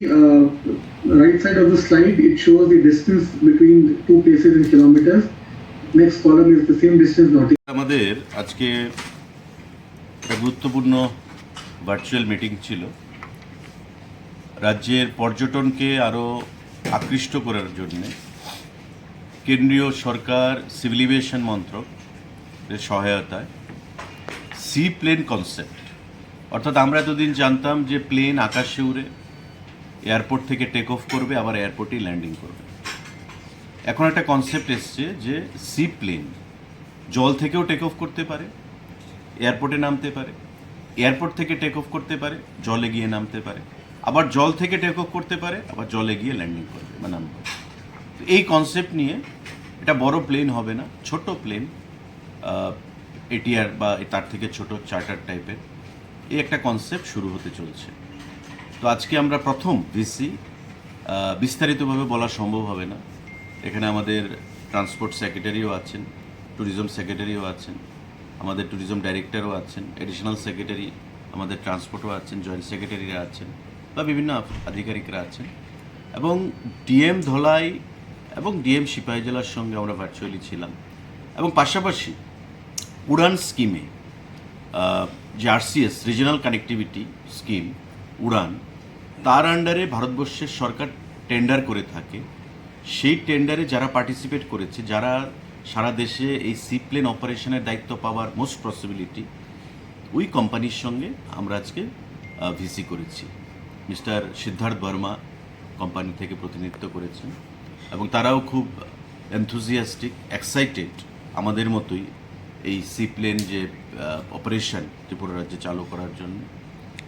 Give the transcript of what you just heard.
uh, right side of the slide, it shows the distance between two places in kilometers. Next column is the same distance nautical. আমাদের আজকে একটা গুরুত্বপূর্ণ virtual meeting ছিল রাজ্যের পর্যটনকে আরও আকৃষ্ট করার জন্যে কেন্দ্রীয় সরকার সিভিল এভিয়েশন মন্ত্রক এর সহায়তায় সি প্লেন কনসেপ্ট অর্থাৎ আমরা এতদিন জানতাম যে প্লেন আকাশে উড়ে এয়ারপোর্ট থেকে টেক অফ করবে, আবার এয়ারপোর্টেই ল্যান্ডিং করবে। এখন একটা কনসেপ্ট এসছে যে সি প্লেন জল থেকেও টেক অফ করতে পারে, এয়ারপোর্টে নামতে পারে, এয়ারপোর্ট থেকে টেক অফ করতে পারে, জলে গিয়ে নামতে পারে। আবার জল থেকে টেক অফ করতে পারে, আবার জলে গিয়ে ল্যান্ডিং করবে বা নামবে। এই কনসেপ্ট নিয়ে এটা বড় প্লেন হবে না, ছোট প্লেন এটিআর বা তার থেকে ছোট চার্টার টাইপের এই একটা কনসেপ্ট শুরু হতে চলছে। তো আজকে আমরা প্রথম ভিসি বিস্তারিতভাবে বলা সম্ভব হবে না। এখানে আমাদের ট্রান্সপোর্ট সেক্রেটারিও আছেন, ট্যুরিজম সেক্রেটারিও আছেন, আমাদের ট্যুরিজম ডাইরেক্টরও আছেন এডিশনাল সেক্রেটারি আমাদের ট্রান্সপোর্টও আছেন জয়েন্ট সেক্রেটারিরা আছেন বা বিভিন্ন আধিকারিকরা আছেন। এবং ডিএম ধলাই এবং ডিএম সিপাহী জেলার সঙ্গে আমরা ভার্চুয়ালি ছিলাম। এবং পাশাপাশি উড়ান স্কিমে যে RCS regional connectivity scheme Udan তার আন্ডারে ভারতবর্ষের সরকার টেন্ডার করে থাকে। সেই টেন্ডারে যারা পার্টিসিপেট করেছে, যারা সারা দেশে এই সিপ্লেন অপারেশনের দায়িত্ব পাওয়ার মোস্ট পসিবিলিটি ওই কোম্পানির সঙ্গে আমরা আজকে ভিসি করেছি। মিস্টার সিদ্ধার্থ বর্মা কোম্পানি থেকে প্রতিনিধিত্ব করেছেন এবং তারাও খুব এনথুজিয়াস্টিক এক্সাইটেড আমাদের মতোই এই সিপ্লেন যে অপারেশন ত্রিপুরা রাজ্যে চালু করার জন্য।